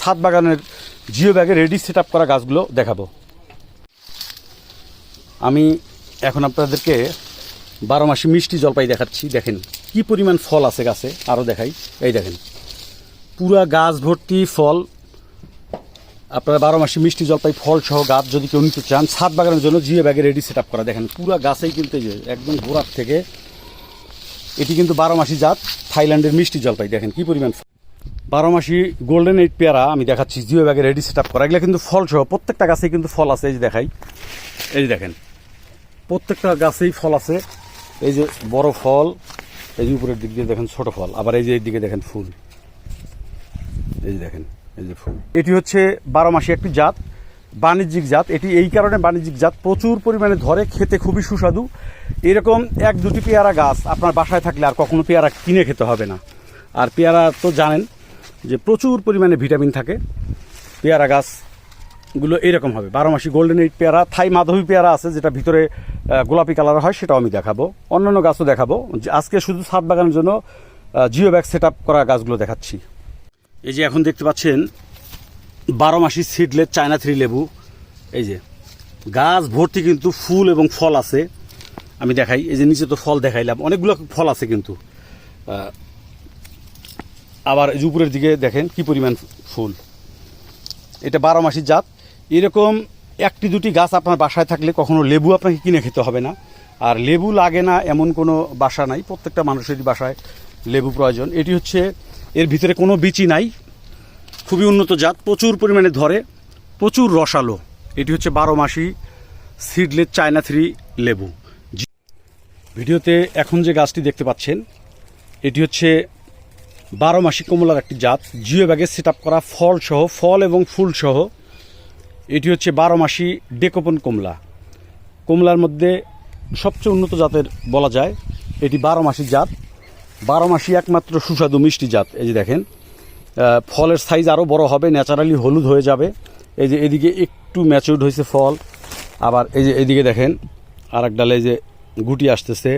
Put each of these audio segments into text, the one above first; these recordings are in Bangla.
ছাদ বাগানের জিও ব্যাগে রেডি সেট করা গাছগুলো দেখাবো। আমি এখন আপনাদেরকে বারো মাসে মিষ্টি জলপাই দেখাচ্ছি, দেখেন কি পরিমাণ ফল আছে গাছে আরও দেখাই। এই দেখেন, পুরা গাছ ভর্তি ফল। আপনারা বারো মাসে মিষ্টি জলপাই ফল সহ গাছ যদি কেউ নিতে চান ছাদ বাগানের জন্য জিও ব্যাগে রেডি সেট করা। দেখেন, পুরা গাছেই কিন্তু যে একদম গোড়ার থেকে, এটি কিন্তু বারো মাসি জাত থাইল্যান্ডের মিষ্টি জলপাই। দেখেন কি পরিমাণ। বারো মাসি গোল্ডেন এইট পেয়ারা আমি দেখাচ্ছি, জিও ব্যাগে রেডি সেট আপ করা। এগুলো কিন্তু ফল সহ, প্রত্যেকটা গাছেই কিন্তু ফল আছে, এই যে দেখাই। এই যে দেখেন, প্রত্যেকটা গাছেই ফল আছে। এই যে বড় ফল, এই যে উপরের দিক দিয়ে দেখেন ছোট ফল, আবার এই যে এই দিকে দেখেন ফুল। এই যে দেখেন, এই যে ফুল। এটি হচ্ছে বারো মাসি একটি জাত, বাণিজ্যিক জাত। এটি এই কারণে বাণিজ্যিক জাত, প্রচুর পরিমাণে ধরে, খেতে খুবই সুস্বাদু। এরকম এক দুটি পেয়ারা গাছ আপনার বাসায় থাকলে আর কখনো পেয়ারা কিনে খেতে হবে না। আর পেয়ারা তো জানেন যে প্রচুর পরিমাণে ভিটামিন থাকে, পেয়ারা গাছগুলো এরকম হবে। বারো মাসি গোল্ডেন এইট পেয়ারা, থাই মাধবী পেয়ারা আছে যেটা ভিতরে গোলাপি কালার হয়, সেটাও আমি দেখাবো। অন্যান্য গাছও দেখাবো। আজকে শুধু ছাদ বাগানের জন্য জিও ব্যাগ সেট করা গাছগুলো দেখাচ্ছি। এই যে এখন দেখতে পাচ্ছেন, বারো মাসি সিডলেট চায়না থ্রি লেবু। এই যে, গাছ ভর্তি কিন্তু ফুল এবং ফল আছে। আমি দেখাই, এই যে নিচে তো ফল দেখাইলাম, অনেকগুলো ফল আছে কিন্তু। আবার উপরের দিকে দেখেন কি পরিমাণ ফুল। এটা বারো মাসির জাত। এরকম একটি দুটি গাছ আপনার বাসায় থাকলে কখনো লেবু আপনাকে কিনে খেতে হবে না। আর লেবু লাগে না এমন কোনো বাসা নাই, প্রত্যেকটা মানুষেরই বাসায় লেবু প্রয়োজন। এটি হচ্ছে এর ভিতরে কোনো বিচি নাই। খুবই উন্নত জাত, প্রচুর পরিমাণে ধরে, প্রচুর রসালো। এটি হচ্ছে বারো মাসি সিডলেট চায়না থ্রি লেবু। ভিডিওতে এখন যে গাছটি দেখতে পাচ্ছেন, এটি হচ্ছে বারো মাসি কমলার একটি জাত, জিও ব্যাগে সেট করা ফল সহ, ফল এবং ফুল সহ। এটি হচ্ছে বারো মাসি ডেকোপন কমলা। কমলার মধ্যে সবচেয়ে উন্নত জাতের বলা যায়, এটি বারো মাসি জাত। বারো মাসি একমাত্র সুস্বাদু মিষ্টি জাত, এই যে দেখেন। ফলের সাইজ আরও বড় হবে ন্যাচারালি হলুদ হয়ে যাবে। এই যে এদিকে একটু ম্যাচিউরড হয়েছে ফল। আবার এই যে এদিকে দেখেন আর এক ডালে যে গুটি আসতেছে।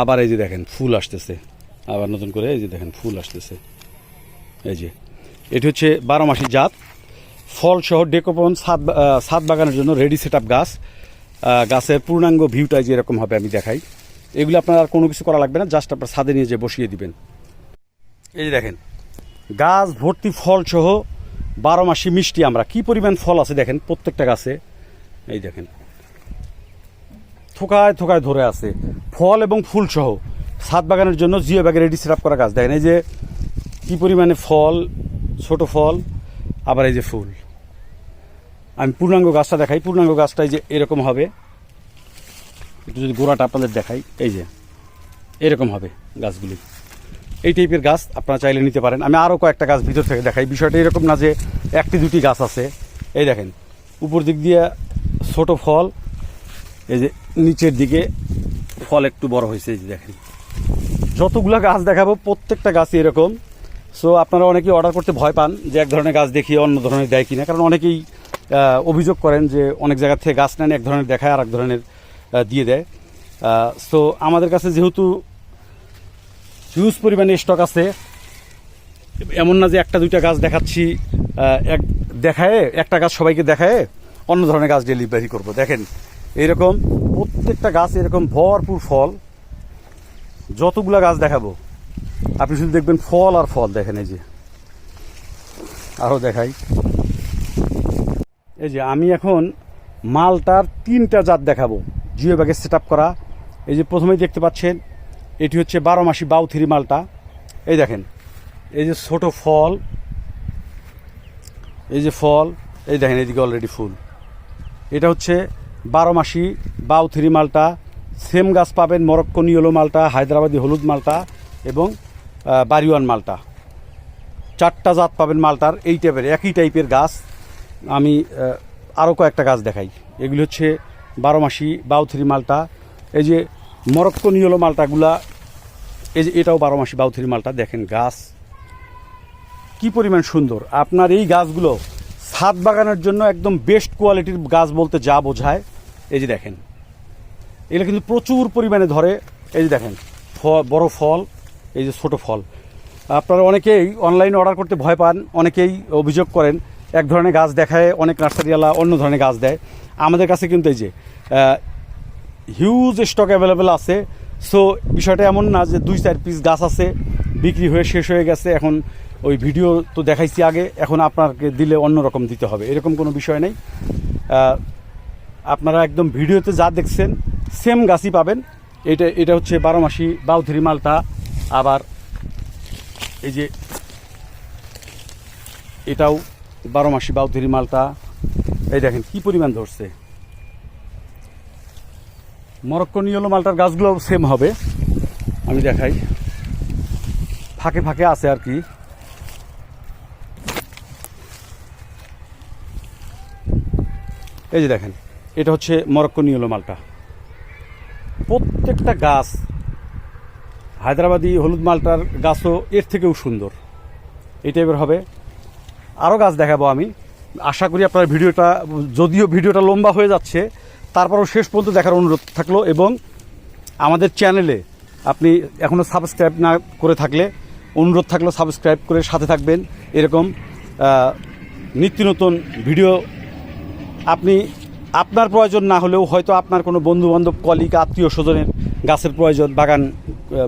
আবার এই যে দেখেন, ফুল আসতেছে। আবার নতুন করে এই যে দেখেন ফুল আসতেছে। এই যে এটি হচ্ছে বারো মাসি জাত। ফল সহ ডেকোপন আহ, ছাদ বাগানের জন্য রেডি সেট আপ গাছ গাছের পূর্ণাঙ্গ ভিউটাই যেরকম হবে আমি দেখাই। এগুলো আপনার আর কোনো কিছু করা লাগবে না জাস্ট আপনার ছাদে নিয়ে যে বসিয়ে দিবেন। এই যে দেখেন গাছ ভর্তি ফল সহ বারো মাসি মিষ্টি আমরা। কি পরিমাণ ফল আছে দেখেন প্রত্যেকটা গাছে? এই দেখেন থোকায় থোকায় ধরে আছে। ফল এবং ফুল সহ ছাদ বাগানের জন্য জিও ব্যাগে রেডি সেট করা গাছ। দেখেন, এই যে কি পরিমাণে ফল, ছোট ফল, আবার এই যে ফুল। আমি পূর্ণাঙ্গ গাছটা দেখাই। পূর্ণাঙ্গ গাছটা এই যে এরকম হবে। একটু যদি গোড়াটা আপনাদের দেখাই, এই যে এরকম হবে গাছগুলি। এই টাইপের গাছ আপনারা চাইলে নিতে পারেন। আমি আরও কয়েকটা গাছ ভিতর থেকে দেখাই। বিষয়টা এরকম না যে একটি দুটি গাছ আছে। এই দেখেন, উপর দিক দিয়ে ছোট ফল, এই যে নিচের দিকে ফল একটু বড় হয়েছে, এই যে দেখেন। যতগুলো গাছ দেখাবো, প্রত্যেকটা গাছই এরকম। সো আপনারা অনেকেই অর্ডার করতে ভয় পান যে এক ধরনের গাছ দেখিয়ে অন্য ধরনের দেয় কিনা। কারণ অনেকেই অভিযোগ করেন যে অনেক জায়গা থেকে গাছ নেন, এক ধরনের দেখায় আর এক ধরনের দিয়ে দেয়। সো আমাদের কাছে যেহেতু হিউজ পরিমাণে স্টক আছে, এমন না যে একটা, দুইটা গাছ দেখাচ্ছি এক দেখায়, একটা গাছ সবাইকে দেখায় অন্য ধরনের গাছ ডেলিভারি করব। দেখেন, এরকম প্রত্যেকটা গাছ এরকম ভরপুর ফল। যতগুলা গাছ দেখাবো, আপনি শুধু দেখবেন ফল আর ফল দেখেন এই যে। আরও দেখাই। এই যে আমি এখন মালটার তিনটা জাত দেখাবো জিও ব্যাগে সেট করা। এই যে প্রথমেই দেখতে পাচ্ছেন, এটি হচ্ছে বারো মাসি বাউথিরি মালটা। এই দেখেন, এই যে ছোট ফল, এই যে ফল, এই দেখেন এদিকে অলরেডি ফুল। এটা হচ্ছে বারো মাসি বাউথিরি মালটা। সেম গাছ পাবেন মরক্কো নিয়লো মালটা হায়দ্রাবাদি হলুদ মালটা এবং আহ, বাড়িওয়ান মালটা। চারটা জাত পাবেন মালটার এই টাইপের একই টাইপের গাছ। আমি আরও কয়েকটা গাছ দেখাই। এগুলি হচ্ছে বারো মাসি বাউথিরি মালটা। এই যে মরক্কো নিয়লো মালটাগুলা এই যে এটাও বারো মাসি বাউথিরি মালটা। দেখেন গাছ কি পরিমাণ সুন্দর। আপনার এই গাছগুলো ছাদ বাগানের জন্য একদম বেস্ট কোয়ালিটির গাছ বলতে যা বোঝায়। এই যে দেখেন এগুলো কিন্তু প্রচুর পরিমাণে ধরে। এই যে দেখেন বড় ফল, এই যে ছোট ফল। আপনারা অনেকেই অনলাইনে অর্ডার করতে ভয় পান, অনেকেই অভিযোগ করেন, এক ধরনের গাছ দেখায়, অনেক নার্সারিওয়ালা অন্য ধরনের গাছ দেয়। আমাদের কাছে কিন্তু এই যে হিউজ স্টক অ্যাভেলেবেল আছে। সো বিষয়টা এমন না যে দুই চার পিস গাছ আছে, বিক্রি হয়ে শেষ হয়ে গেছে। এখন ওই ভিডিও তো দেখাইছি আগে, এখন আপনাকে দিলে অন্য রকম দিতে হবে। এরকম কোনো বিষয় নেই। আপনারা একদম ভিডিওতে যা দেখছেন সেম গাছই পাবেন। এটা এটা হচ্ছে বারো মাসি বাউথিরি মালটা। আবার এই যে এটাও বারো মাসি বাউথিরি মালটা। এই দেখেন কি পরিমাণ ধরছে। মরক্কো নিয়লো মালটার গাছগুলো সেম হবে। আমি দেখাই। ফাঁকে ফাঁকে আছে আর কি। এই যে দেখেন, এটা হচ্ছে মরক্কো নিয়লো মালটা। প্রত্যেকটা গাছ হায়দ্রাবাদি হলুদ মালটার গাছও এর থেকেও সুন্দর। এই টাইপের হবে। আরও গাছ দেখাবো আমি। আশা করি আপনার ভিডিওটা, যদিও ভিডিওটা লম্বা হয়ে যাচ্ছে, তারপরও শেষ পর্যন্ত দেখার অনুরোধ থাকল এবং আমাদের চ্যানেলে আপনি এখনও সাবস্ক্রাইব না করে থাকলে, অনুরোধ থাকল সাবস্ক্রাইব করে সাথে থাকবেন। এরকম নিত্য নতুন ভিডিও আপনি আপনার প্রয়োজন না হলেও হয়তো আপনার কোনো বন্ধু বান্ধব কলিগ আত্মীয় স্বজনের গাছের প্রয়োজন, বাগান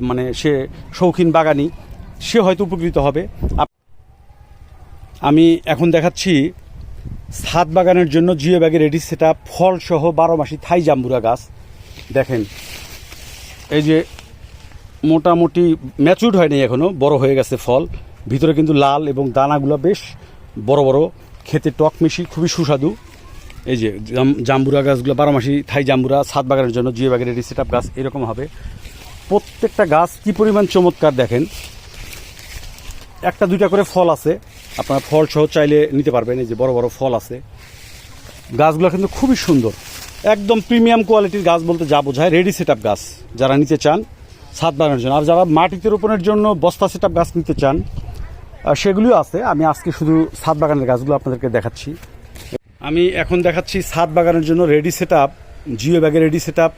মানে সে শৌখিন বাগানি সে হয়তো উপকৃত হবে। আমি এখন দেখাচ্ছি ছাদ বাগানের জন্য জিও ব্যাগের রেডি সেটা ফল সহ বারো মাসি থাই জাম্বুরা গাছ। দেখেন, এই যে মোটামুটি ম্যাচুরড হয়নি এখনও বড় হয়ে গেছে ফল। ভিতরে কিন্তু লাল এবং দানাগুলো বেশ বড় বড়, খেতে টক মিশি খুবই সুস্বাদু। এই যে জাম- জাম্বুরা গাছগুলো, বারো মাসি থাই জাম্বুরা ছাদ বাগানের জন্য জিও ব্যাগের রেডি সেট গাছ এরকম হবে। প্রত্যেকটা গাছ কি পরিমাণ চমৎকার দেখেন। একটা, দুইটা করে ফল আছে। আপনার ফল সহ চাইলে নিতে পারবেন, এই যে বড় বড় ফল আছে। গাছগুলো কিন্তু খুবই সুন্দর। একদম প্রিমিয়াম কোয়ালিটির গাছ বলতে যা বোঝায় রেডি সেট আপ গাছ। যারা নিতে চান ছাদ বাগানের জন্য। আর যারা মাটিতে রোপণের জন্য বস্তা সেট আপ গাছ নিতে চান সেগুলিও আছে। আমি আজকে শুধু ছাদ বাগানের গাছগুলো আপনাদেরকে দেখাচ্ছি। আমি এখন দেখাচ্ছি ছাদ বাগানের জন্য রেডি সেট আপ জিও ব্যাগের রেডি সেট আপ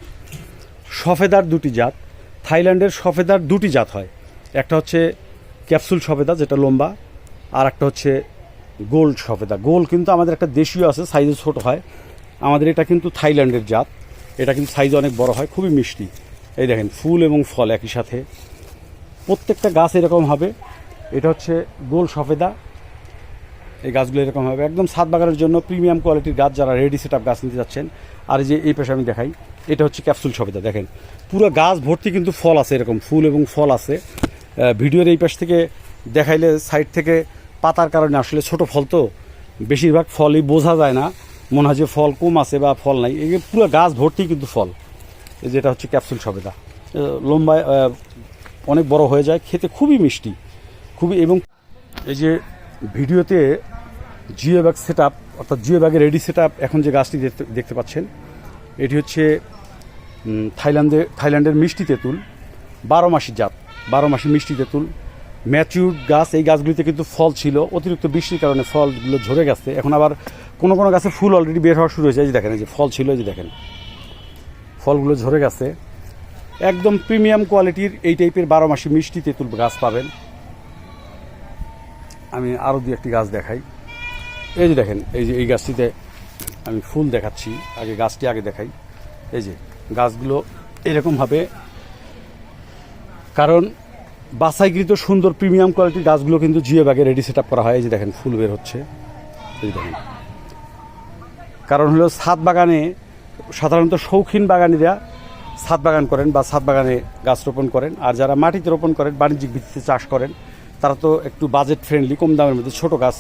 সফেদার দুটি জাত। থাইল্যান্ডের সফেদার দুটি জাত হয়। একটা হচ্ছে ক্যাপসুল সফেদা, যেটা লম্বা, আর একটা হচ্ছে গোল্ড সফেদা। গোল কিন্তু আমাদের একটা দেশীয় আছে সাইজে ছোট হয়। আমাদের এটা কিন্তু থাইল্যান্ডের জাত। এটা কিন্তু সাইজ অনেক বড় হয়, খুবই মিষ্টি। এই দেখেন, ফুল এবং ফল একই সাথে। প্রত্যেকটা গাছ এরকম হবে। এটা হচ্ছে গোল সফেদা এই গাছগুলো এরকম হবে। একদম ছাদ বাগানের জন্য প্রিমিয়াম কোয়ালিটির গাছ যারা রেডি সেট গাছ নিতে যাচ্ছেন। আর যে এই পাশে আমি দেখাই, এটা হচ্ছে ক্যাপসুল সবেদা, দেখেন। পুরো গাছ ভর্তি কিন্তু ফল আছে এরকম, ফুল এবং ফল আছে। ভিডিওর এই পাশ থেকে দেখাইলে সাইড থেকে পাতার কারণে আসলে ছোট ফল তো, বেশিরভাগ ফলই বোঝা যায় না, মনে হয় যে ফল কম আছে বা ফল নাই। এই পুরো গাছ ভর্তি কিন্তু ফল যেটা হচ্ছে ক্যাপসুল সবেদা। লম্বায় অনেক বড় হয়ে যায়, খেতে খুবই মিষ্টি, খুবই এবং এই যে ভিডিওতে জিও ব্যাগ সেট আপ অর্থাৎ জিও ব্যাগের রেডি সেট আপ এখন যে গাছটি দেখতে পাচ্ছেন, এটি হচ্ছে থাইল্যান্ডে, থাইল্যান্ডের মিষ্টি তেঁতুল, বারো মাসি জাত, বারো মাসি মিষ্টি তেঁতুল। ম্যাচিউর গাছ, এই গাছগুলিতে কিন্তু ফল ছিল, অতিরিক্ত বৃষ্টির কারণে ফলগুলো ঝরে গেছে। এখন আবার কোনো কোনো গাছে ফুল অলরেডি বের হওয়া শুরু হয়েছে। এই যে দেখেন, এই যে ফল ছিল, এই যে দেখেন, ফলগুলো ঝরে গেছে। একদম প্রিমিয়াম কোয়ালিটির এই টাইপের বারো মাসি মিষ্টি তেঁতুল গাছ পাবেন। আমি আরও দু একটি গাছ দেখাই। এই যে দেখেন, এই যে এই গাছটিতে আমি ফুল দেখাচ্ছি। আগে গাছটি আগে দেখাই। এই যে গাছগুলো এরকমভাবে কারণ বাছাইকৃত সুন্দর প্রিমিয়াম কোয়ালিটির গাছগুলো কিন্তু জিও ব্যাগে রেডি সেট করা হয়। এই যে দেখেন, ফুল বের হচ্ছে। এই দেখেন। কারণ হলো ছাদ বাগানে সাধারণত শৌখিন বাগানিরা ছাদ বাগান করেন বা ছাদ বাগানে গাছ রোপণ করেন। আর যারা মাটিতে রোপণ করেন, বাণিজ্যিক ভিত্তিতে চাষ করেন তারা তো একটু বাজেট ফ্রেন্ডলি কম দামের মধ্যে ছোট গাছ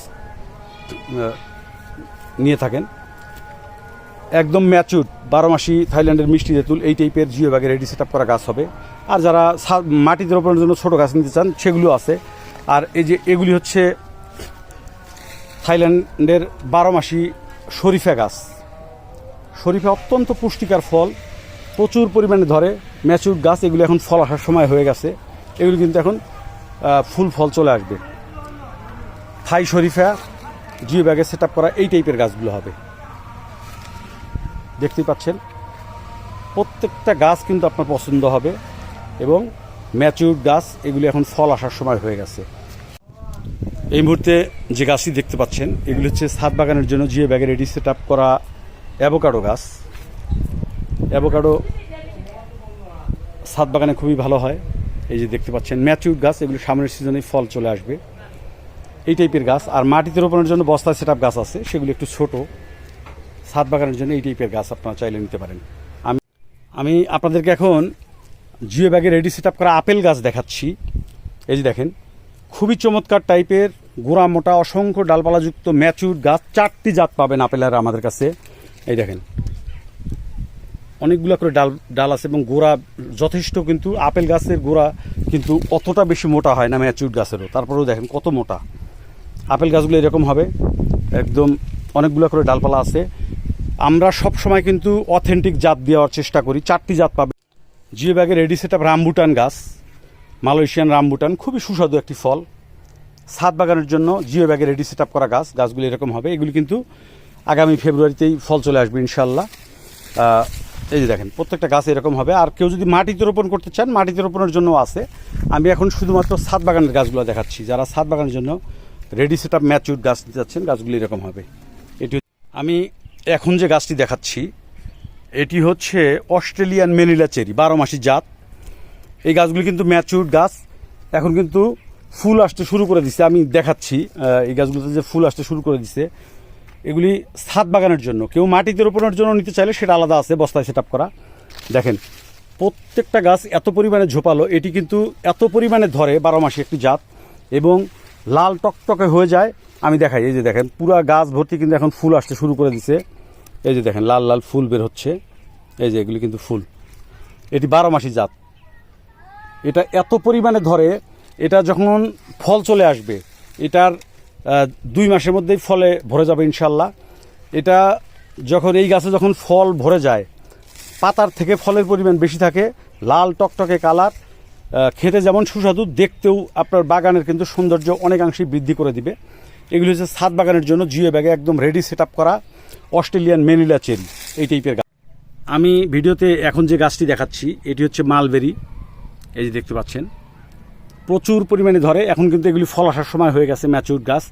নিয়ে থাকেন। একদম ম্যাচুর বারো মাসি থাইল্যান্ডের মিষ্টি তেঁতুল, এই টাইপের জিও ব্যাগে রেডি সেট করা গাছ হবে। আর যারা মাটিতে রোপণের জন্য ছোট গাছ নিতে চান, সেগুলো আছে। আর এই যে এগুলি হচ্ছে থাইল্যান্ডের বারো মাসি শরীফা গাছ। শরীফা অত্যন্ত পুষ্টিকর ফল, প্রচুর পরিমাণে ধরে ম্যাচুর গাছ, এগুলো এখন ফল আসার সময় হয়ে গেছে। এগুলো কিন্তু এখন ফুল ফল চলে আসবে। থাই শরীফা জিও ব্যাগে সেট করা এই টাইপের গাছগুলো হবে। দেখতেই পাচ্ছেন? প্রত্যেকটা গাছ কিন্তু আপনার পছন্দ হবে এবং ম্যাচিউর গাছ, এগুলি এখন ফল আসার সময় হয়ে গেছে। এই মুহূর্তে যে গাছটি দেখতে পাচ্ছেন, এগুলি হচ্ছে ছাদ বাগানের জন্য জিও ব্যাগে রেডি সেট করা অ্যাভোকাডো গাছ। অ্যাভোকাডো ছাদ বাগানে খুবই ভালো হয়। এই যে দেখতে পাচ্ছেন, ম্যাচিউর গাছ, এগুলো সামনের সিজনে ফল চলে আসবে। এই টাইপের গাছ, আর মাটিতে রোপণের জন্য বস্তায় সেট গাছ আছে, সেগুলি একটু ছোট। ছাদ বাগানের জন্য এই টাইপের গাছ আপনারা চাইলে নিতে পারেন। আমি আমি আপনাদেরকে এখন জিও ব্যাগে রেডি সেট করা আপেল গাছ দেখাচ্ছি। এই যে দেখেন, খুবই চমৎকার টাইপের গোড়া মোটা, অসংখ্য ডালপালাযুক্ত ম্যাচুর গাছ, চারটি জাত পাবেন আপেলের আমাদের কাছে। এই দেখেন অনেকগুলো করে ডাল ডাল আছে এবং গোড়া যথেষ্ট কিন্তু, আপেল গাছের গোড়া কিন্তু অতটা বেশি মোটা হয় না ম্যাচুর গাছেরও। তারপরেও দেখেন কত মোটা। আপেল গাছগুলো এরকম হবে। একদম অনেকগুলো করে ডালপালা আছে। আমরা সব সময় কিন্তু অথেন্টিক জাত দেওয়ার চেষ্টা করি। চারটি জাত পাবে। জিও ব্যাগে রেডি সেট রামবুটান গাছ, মালয়েশিয়ান রামবুটান খুবই সুস্বাদু একটি ফল। ছাদ বাগানের জন্য জিও ব্যাগে রেডি সেট করা গাছ, গাছগুলি এরকম হবে। এগুলি কিন্তু আগামী ফেব্রুয়ারিতেই ফল চলে আসবে ইনশাল্লাহ এই যে দেখেন, প্রত্যেকটা গাছ এরকম হবে। আর কেউ যদি মাটিতে রোপণ করতে চান মাটিতে রোপণের জন্য আছে। আমি এখন শুধুমাত্র ছাদ বাগানের গাছগুলো দেখাচ্ছি। যারা ছাদ বাগানের জন্য রেডি সেট আপ ম্যাচিউর গাছ নিতে যাচ্ছেন, গাছগুলি এরকম হবে। এটি আমি এখন যে গাছটি দেখাচ্ছি, এটি হচ্ছে অস্ট্রেলিয়ান মেনিলা চেরি, বারো মাসি জাত। এই গাছগুলি কিন্তু ম্যাচিউর গাছ। এখন কিন্তু ফুল আসতে শুরু করে দিছে। আমি দেখাচ্ছি এই গাছগুলোতে যে ফুল আসতে শুরু করে দিছে। এগুলি ছাদ বাগানের জন্য। কেউ মাটিতে রোপণের জন্য নিতে চাইলে সেটা আলাদা আছে, বস্তায় সেট করা। দেখেন, প্রত্যেকটা গাছ এত পরিমাণে ঝোপালো, এটি কিন্তু এত পরিমাণে ধরে বারো মাসে একটি জাত এবং লাল টকটকে হয়ে যায়। আমি দেখাই, এই যে দেখেন, পুরা গাছ ভর্তি কিন্তু এখন ফুল আসতে শুরু করে দিছে। এই যে দেখেন, লাল লাল ফুল বের হচ্ছে। এই যে এগুলি কিন্তু ফুল। এটি বারো মাসি জাত। এটা এত পরিমাণে ধরে, এটা যখন ফল চলে আসবে, এটার দুই মাসের মধ্যেই ফলে ভরে যাবে ইনশাল্লাহ এটা যখন এই গাছে যখন ফল ভরে যায়, পাতার থেকে ফলের পরিমাণ বেশি থাকে, লাল টকটকে কালার খেতে যেমন সুস্বাদু, দেখতেও আপনার বাগানের কিন্তু সৌন্দর্য অনেকাংশেই বৃদ্ধি করে দিবে। এগুলি হচ্ছে ছাদ বাগানের জন্য জিও ব্যাগে একদম রেডি সেট করা অস্ট্রেলিয়ান মেনিলা চেরি, এই টাইপের গাছ। আমি ভিডিওতে এখন যে গাছটি দেখাচ্ছি, এটি হচ্ছে মালবেরি, এই যে দেখতে পাচ্ছেন। প্রচুর পরিমাণে ধরে। এখন কিন্তু এগুলি ফল আসার সময় হয়ে গেছে ম্যাচিউর গাছ।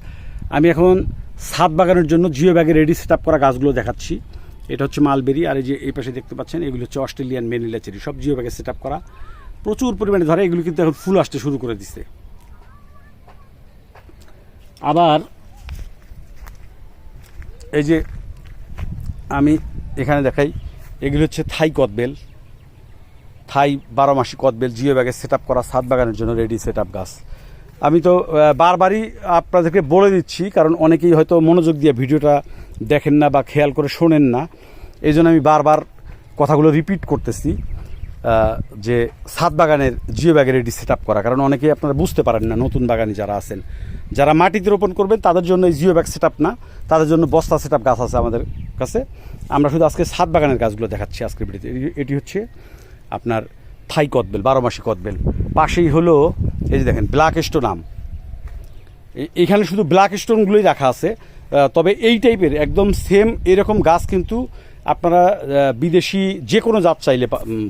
আমি এখন ছাদ বাগানের জন্য জিও ব্যাগে রেডি সেট করা গাছগুলো দেখাচ্ছি। এটা হচ্ছে মালবেরি, আর এই যে এই পাশে দেখতে পাচ্ছেন, এগুলি হচ্ছে অস্ট্রেলিয়ান মেনিলা সব জিও ব্যাগে সেট করা। প্রচুর পরিমাণে ধরে, এগুলি কিন্তু এখন ফুল আসতে শুরু করে দিচ্ছে আবার এই যে আমি এখানে দেখাই, এগুলি হচ্ছে থাই কদবেল। থাই বারো মাসি কদবেল, জিও ব্যাগে সেট করা ছাদ বাগানের জন্য রেডি সেট গাছ। আমি তো বারবারই আপনাদেরকে বলে দিচ্ছি, কারণ অনেকেই হয়তো মনোযোগ দিয়ে ভিডিওটা দেখেন না বা খেয়াল করে শোনেন না। এই জন্য আমি বারবার কথাগুলো রিপিট করতেছি যে ছাদ বাগানের জিও ব্যাগে রেডি সেট করা। কারণ অনেকেই আপনারা বুঝতে পারেন না, নতুন বাগানি যারা আছেন। যারা মাটিতে রোপণ করবেন, তাদের জন্য এই জিও ব্যাগ সেট না, তাদের জন্য বস্তা সেট গাছ আছে আমাদের কাছে। আমরা শুধু আজকে ছাদ বাগানের গাছগুলো দেখাচ্ছি আজকের ভিডিওতে এটি হচ্ছে আপনার থাই কদবেল, বারো মাসি কদবেল। পাশেই হলো, এই যে দেখেন, ব্ল্যাক স্টোনাম এ- এইখানে শুধু ব্ল্যাক স্টোনগুলোই রাখা আছে। তবে এই টাইপের একদম সেম এরকম গাছ কিন্তু আপনারা বিদেশি যে কোনো জাত চাইলে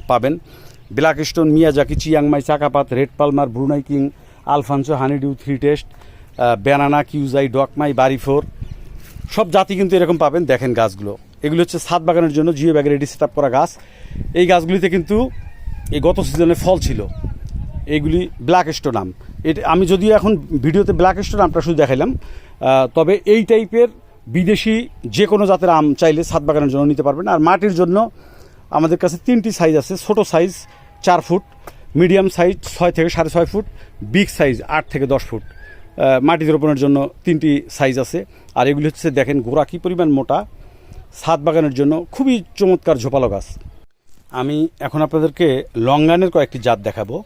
পাবেন। Black Stone, Miyazaki, Chiang Mai, Chakapat, red Palmer, Brunei King, Alphonso, honeydew, three taste banana, কিউজাই, Dok Mai বাড়িফোর সব জাতি কিন্তু এরকম পাবেন। দেখেন গাছগুলো। এগুলো হচ্ছে ছাদ বাগানের জন্য জিও ব্যাগে রেডি সেট করা গাছ। এই গাছগুলিতে কিন্তু এই গত সিজনে ফল ছিল। এইগুলি ব্ল্যাক স্টোনাম এটা আমি যদিও এখন ভিডিওতে ব্ল্যাক স্টোনামটা শুধু দেখাইলাম তবে এই টাইপের বিদেশি যে কোনো জাতের আম চাইলে ছাদ বাগানের জন্য নিতে পারবেন। আর মাটির জন্য আমাদের কাছে তিনটি সাইজ আছে, ছোট সাইজ চার ফুট মিডিয়াম সাইজ ছয় থেকে সাড়ে ছয় ফুট বিগ সাইজ আট থেকে দশ ফুট। মাটিতে রোপণের জন্য তিনটি সাইজ আছে। আর এগুলি হচ্ছে দেখেন গোড়া কী পরিমাণ মোটা। ছাদ বাগানের জন্য খুবই চমৎকার ঝোপালো গাছ। আমি এখন আপনাদেরকে লঙ্গানের কয়েকটি জাত দেখাবো।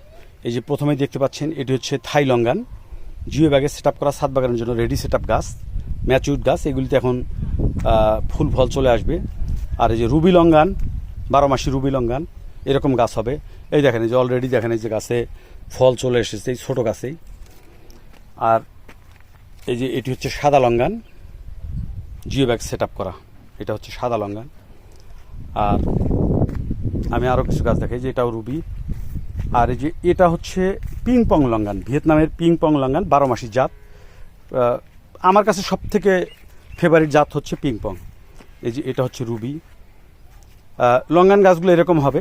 এই যে প্রথমে দেখতে পাচ্ছেন, এটি হচ্ছে থাই লঙ্গান। জিও ব্যাগে সেট করা ছাদ বাগানের জন্য রেডি সেট গাছ ম্যাচিউড গাছ। এগুলিতে এখন ফুল ফল চলে আসবে। আর এই যে রুবি লঙ্গান, বারো মাসি রুবি লঙ্গান, এরকম গাছ হবে। এই দেখেন, এই যে অলরেডি দেখেন, এই যে গাছে ফল চলে এসেছে, এই ছোটো গাছেই। আর এই যে এটি হচ্ছে সাদা লঙ্গান, জিও ব্যাগ সেট করা। এটা হচ্ছে সাদা লঙ্গান। আর আমি আরও কিছু গাছ দেখাই, যে এটাও রুবি। আর এই যে এটা হচ্ছে পিং পং লঙ্গান, ভিয়েতনামের পিং পং লঙ্গান, বারো মাসি জাত। আমার কাছে সব থেকে ফেভারিট জাত হচ্ছে পিং পং এই যে এটা হচ্ছে রুবি। লঙ্গান গাছগুলো এরকম হবে।